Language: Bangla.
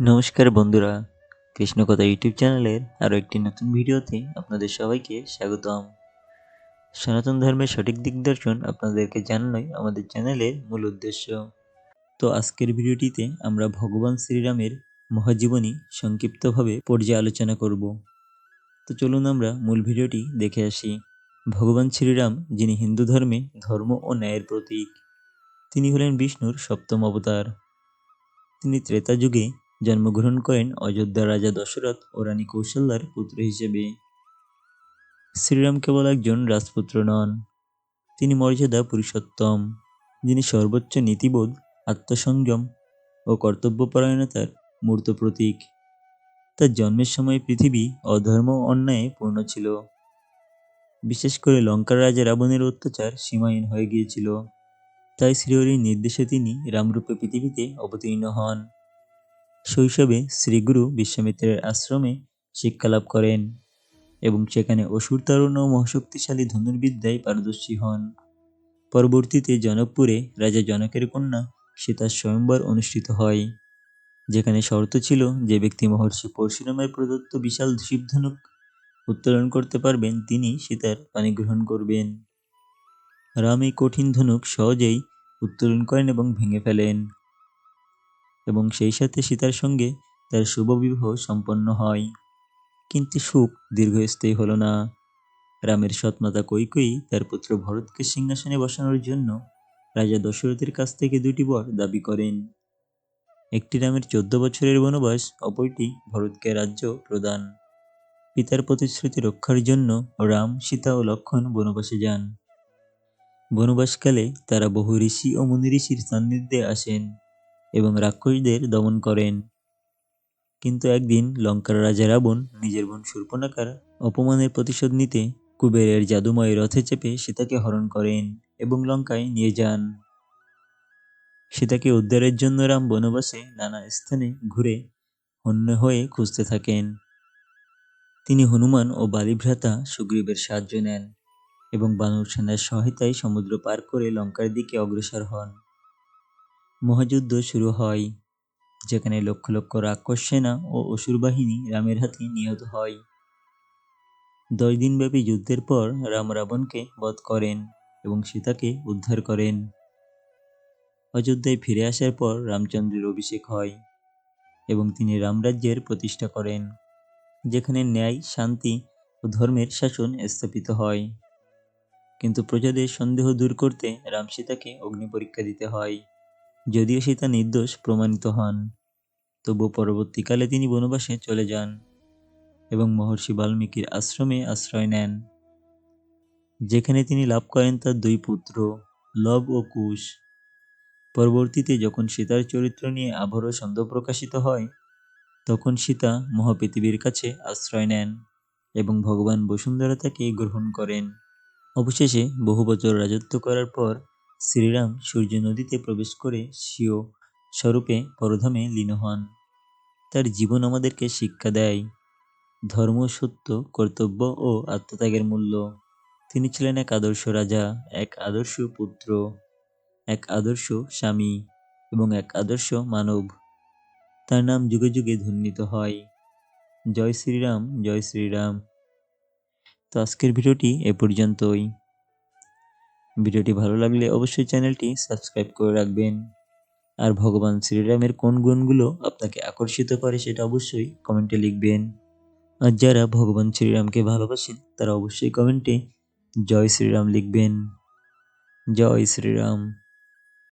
নমস্কার বন্ধুরা কৃষ্ণকথা ইউটিউব চ্যানেলের আরও একটি নতুন ভিডিওতে আপনাদের সবাইকে স্বাগতম। সনাতন ধর্মের সঠিক দিগদর্শন আপনাদেরকে জানানোই আমাদের চ্যানেলের মূল উদ্দেশ্য। তো আজকের ভিডিওটিতে আমরা ভগবান শ্রীরামের মহাজীবনী সংক্ষিপ্তভাবে পর্যালোচনা করব। তো চলুন আমরা মূল ভিডিওটি দেখে আসি। ভগবান শ্রীরাম, যিনি হিন্দু ধর্মে ধর্ম ও ন্যায়ের প্রতীক, তিনি হলেন বিষ্ণুর সপ্তম অবতার। তিনি ত্রেতা যুগে জন্মগ্রহণ করেন অযোধ্যার রাজা দশরথ ও রানী কৌশল্যার পুত্র হিসেবে। শ্রীরাম কেবল একজন রাজপুত্র নন। তিনি মর্যাদা পুরুষোত্তম, যিনি সর্বোচ্চ নীতিবোধ, আত্মসংযম ও কর্তব্যপরায়ণতার মূর্ত প্রতীক। তার জন্মের সময় পৃথিবী অধর্ম অন্যায়ে পূর্ণ ছিল। বিশেষ করে লঙ্কার রাজা রাবণের অত্যাচার সীমাহীন হয়ে গিয়েছিল। তাই শ্রীহরির নির্দেশে তিনি রামরূপে পৃথিবীতে অবতীর্ণ হন। শৈশবে শ্রীগুরু বিশ্বামিত্রের আশ্রমে শিক্ষালাভ করেন এবং সেখানে অসুর তারুণ ও মহাশক্তিশালী ধনুর্বিদ্যায় পারদর্শী হন। পরবর্তীতে জনকপুরে রাজা জনকের কন্যা সীতার স্বয়ম্বর অনুষ্ঠিত হয়, যেখানে শর্ত ছিল যে ব্যক্তি মহর্ষি পরশুরামের প্রদত্ত বিশাল শিবধনুক উত্তোলন করতে পারবেন, তিনি সীতার পানি গ্রহণ করবেন। রাম এই কঠিন ধনুক সহজেই উত্তোলন করেন এবং ভেঙে ফেলেন। এবং সেই সাথে সীতার সঙ্গে তার শুভ বিবাহ সম্পন্ন হয়। কিন্তু সুখ দীর্ঘস্থায়ী হলো না। রামের সৎমাতা কৈকয়ী তার পুত্র ভরতকে সিংহাসনে বসানোর জন্য রাজা দশরথের কাছ থেকে দুটি বর দাবি করেন। একটি রামের চোদ্দ বছরের বনবাস, অপরটি ভরতকে রাজ্য প্রদান। পিতার প্রতিশ্রুতি রক্ষার জন্য রাম, সীতা ও লক্ষণ বনবাসে যান। বনবাসকালে তারা বহু ঋষি ও মুনি ঋষির সান্নিধ্যে আসেন। এবং রাক্ষসদের দমন করেন। কিন্তু একদিন লঙ্কার রাজা রাবণ নিজের বোন শূর্পণাকার অপমানের প্রতিশোধ নিতে কুবেরের জাদুময় রথে চেপে সীতাকে হরণ করেন এবং লঙ্কায় নিয়ে যান। সীতাকে উদ্ধারের জন্য রাম বনবাসে নানা স্থানে ঘুরে হন্য হয়ে খুঁজতে থাকেন। তিনি হনুমান ও বালিভ্রাতা সুগ্রীবের সাহায্য নেন এবং বানর সেনার সহায়তায় সমুদ্র পার করে লঙ্কার দিকে অগ্রসর হন। মহাযুদ্ধ শুরু হয়, যেখানে লক্ষ লক্ষ রাক্ষস সেনা ও অসুর বাহিনী রামের হাতে নিহত হয়। দশ দিনব্যাপী যুদ্ধের পর রাম রাবণকে বধ করেন এবং সীতাকে উদ্ধার করেন। অযোধ্যায় ফিরে আসার পর রামচন্দ্রের অভিষেক হয় এবং তিনি রামরাজ্যের প্রতিষ্ঠা করেন, যেখানে ন্যায়, শান্তি ও ধর্মের শাসন স্থাপিত হয়। কিন্তু প্রজাদের সন্দেহ দূর করতে রাম সীতাকে অগ্নি পরীক্ষা দিতে হয়। যদিও সীতা নির্দোষ প্রমাণিত হন তবু পরবর্তীকালে তিনি বনবাসে চলে যান এবং মহর্ষি বাল্মীকির আশ্রমে আশ্রয় নেন, যেখানে তিনি লাভ করেন তার দুই পুত্র, লব ও কুশ। পরবর্তীতে যখন সীতার চরিত্র নিয়ে আবারও সন্দেহ প্রকাশিত হয়, তখন সীতা মহাপৃথিবীর কাছে আশ্রয় নেন এবং ভগবান বসুন্ধরা তাকে গ্রহণ করেন। অবশেষে বহু বছর রাজত্ব করার পর শ্রীরাম সূর্য নদীতে প্রবেশ করে স্বীয় স্বরূপে পরধামে লীন হন। তার জীবন আমাদেরকে শিক্ষা দেয়। ধর্ম, সত্য, কর্তব্য ও আত্মত্যাগের মূল্য। তিনি ছিলেন এক আদর্শ রাজা, এক আদর্শ পুত্র, এক আদর্শ স্বামী এবং এক আদর্শ মানব। তার নাম যুগে যুগে ধ্বনিত হয়। জয় শ্রীরাম জয় শ্রীরাম। তো আজকের ভিডিওটি এ পর্যন্তই। ভিডিওটি ভালো লাগলে অবশ্যই চ্যানেলটি সাবস্ক্রাইব করে রাখবেন। আর ভগবান শ্রীরামের কোন গুণগুলো আপনাকে আকর্ষিত করে সেটা অবশ্যই কমেন্টে লিখবেন। আর যারা ভগবান শ্রীরামকে ভালোবাসেন, তারা অবশ্যই কমেন্টে জয় শ্রীরাম লিখবেন। জয় শ্রীরাম।